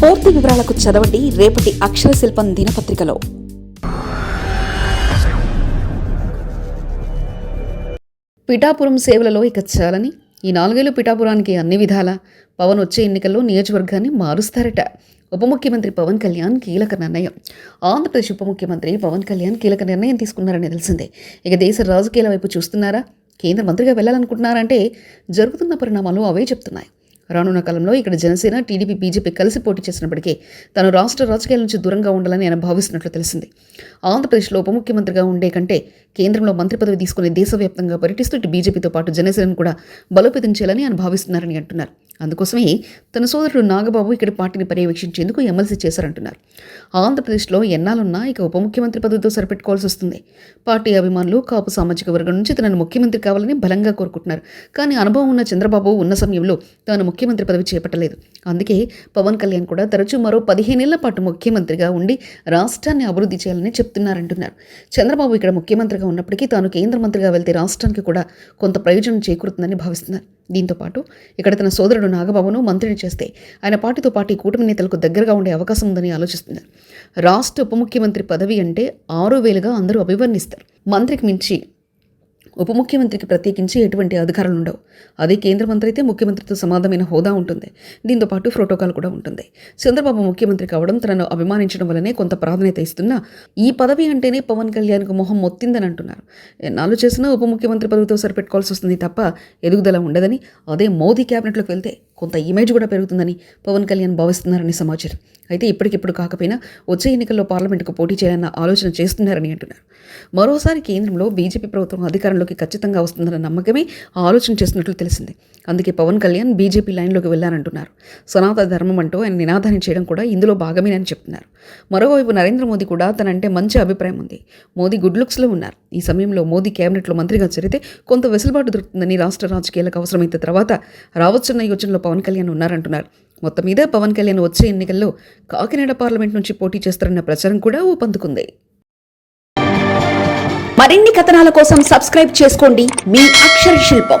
పూర్తి వివరాలకు చదవండి రేపటి అక్షర శిల్పం దినపత్రికలో. పిఠాపురం సేవలలో ఇక చాలని. ఈ నాలుగేళ్ళు పిఠాపురానికి అన్ని విధాల పవన్ వచ్చే ఎన్నికల్లో నియోజకవర్గాన్ని మారుస్తారట. ఉప ముఖ్యమంత్రి పవన్ కళ్యాణ్ కీలక నిర్ణయం. ఆంధ్రప్రదేశ్ ఉప ముఖ్యమంత్రి పవన్ కళ్యాణ్ కీలక నిర్ణయం తీసుకున్నారని తెలిసిందే. ఇక దేశ రాజకీయాల వైపు చూస్తున్నారా? కేంద్ర మంత్రిగా వెళ్ళాలనుకుంటున్నారంటే జరుగుతున్న పరిణామాలు అవే చెప్తున్నాయి. రానున్న కాలంలో ఇక్కడ జనసేన టీడీపీ బీజేపీ కలిసి పోటీ చేసినప్పటికీ తాను రాష్ట్ర రాజకీయాల నుంచి దూరంగా ఉండాలని ఆయన భావిస్తున్నట్లు తెలిసింది. ఆంధ్రప్రదేశ్లో ఉప ముఖ్యమంత్రిగా ఉండే కంటే కేంద్రంలో మంత్రి పదవి తీసుకుని దేశవ్యాప్తంగా పర్యటిస్తూ ఇటు బీజేపీతో పాటు జనసేనను కూడా బలోపేతం చేయాలని ఆయన భావిస్తున్నారని అంటున్నారు. అందుకోసమే తన సోదరుడు నాగబాబు ఇక్కడ పార్టీని పర్యవేక్షించేందుకు ఎమ్మెల్సీ చేశారంటున్నారు. ఆంధ్రప్రదేశ్లో ఎన్నాలున్నా ఇక ఉప ముఖ్యమంత్రి పదవితో సరిపెట్టుకోవాల్సి వస్తుంది. పార్టీ అభిమానులు కాపు సామాజిక వర్గం నుంచి తనను ముఖ్యమంత్రి కావాలని బలంగా కోరుకుంటున్నారు. కానీ అనుభవం ఉన్న చంద్రబాబు ఉన్న సమయంలో తాను ముఖ్యమంత్రి పదవి చేపట్టలేదు. అందుకే పవన్ కళ్యాణ్ కూడా తరచూ మరో పదిహేనేళ్ళ పాటు ముఖ్యమంత్రిగా ఉండి రాష్ట్రాన్ని అభివృద్ధి చేయాలని చెప్తున్నారంటున్నారు. చంద్రబాబు ఇక్కడ ముఖ్యమంత్రిగా ఉన్నప్పటికీ తాను కేంద్ర మంత్రిగా వెళ్తే రాష్ట్రానికి కూడా కొంత ప్రయోజనం చేకూరుతుందని భావిస్తున్నారు. దీంతో పాటు ఇక్కడ తన సోదరుడు నాగబాబును మంత్రిని చేస్తే ఆయన పార్టీతో పాటు ఈ కూటమి నేతలకు దగ్గరగా ఉండే అవకాశం ఉందని ఆలోచిస్తున్నారు. రాష్ట్ర ఉప ముఖ్యమంత్రి పదవి అంటే ఆరు వేలుగా అందరూ అభివర్ణిస్తారు. మంత్రికి మించి ఉప ముఖ్యమంత్రికి ప్రత్యేకించి ఎటువంటి అధికారాలు ఉండవు. అదే కేంద్ర మంత్రి అయితే ముఖ్యమంత్రితో సమానమైన హోదా ఉంటుంది. దీంతో పాటు ప్రోటోకాల్ కూడా ఉంటుంది. చంద్రబాబు ముఖ్యమంత్రి కావడం తనను అభిమానించడం వల్లనే కొంత ప్రాధాన్యత ఇస్తున్నా ఈ పదవి అంటేనే పవన్ కళ్యాణ్కు మొహం మొత్తిందని అంటున్నారు. ఎన్నాళ్ళు చేసినా ఉప ముఖ్యమంత్రి పదవితో సరిపెట్టుకోవాల్సి వస్తుంది తప్ప ఎదుగుదల ఉండదని అదే మోదీ క్యాబినెట్లోకి వెళ్తే కొంత ఇమేజ్ కూడా పెరుగుతుందని పవన్ కళ్యాణ్ భావిస్తున్నారని సమాచారం. అయితే ఇప్పటికిప్పుడు కాకపోయినా వచ్చే ఎన్నికల్లో పార్లమెంటుకు పోటీ చేయాలన్న ఆలోచన చేస్తున్నారని అంటున్నారు. మరోసారి కేంద్రంలో బీజేపీ ప్రభుత్వం అధికారంలోకి ఖచ్చితంగా వస్తుందన్న నమ్మకమే ఆలోచన చేస్తున్నట్లు తెలిసింది. అందుకే పవన్ కళ్యాణ్ బీజేపీ లైన్లోకి వెళ్ళారంటున్నారు సనాతన ధర్మం అంటూ ఆయన నినాదాన్ని చేయడం కూడా ఇందులో భాగమేనని చెప్తున్నారు. మరోవైపు నరేంద్ర మోదీ కూడా తనంటే మంచి అభిప్రాయం ఉంది. మోదీ గుడ్ లుక్స్లో ఉన్నారు. ఈ సమయంలో మోదీ కేబినెట్లో మంత్రిగా చేరితే కొంత వెసులుబాటు దొరుకుతుందని రాష్ట్ర రాజకీయాలకు అవసరమైతే తర్వాత రావచ్చున్న యోచనలో పవన్ కళ్యాణ్ ఉన్నారంటున్నారు. మొత్తం మీద పవన్ కళ్యాణ్ వచ్చే ఎన్నికల్లో కాకినాడ పార్లమెంట్ నుంచి పోటీ చేస్తారన్న ప్రచారం కూడా ఊపందుకుంది మరిన్ని కథనాల కోసం సబ్స్క్రైబ్ చేసుకోండి. మీ అక్షర శిల్పం.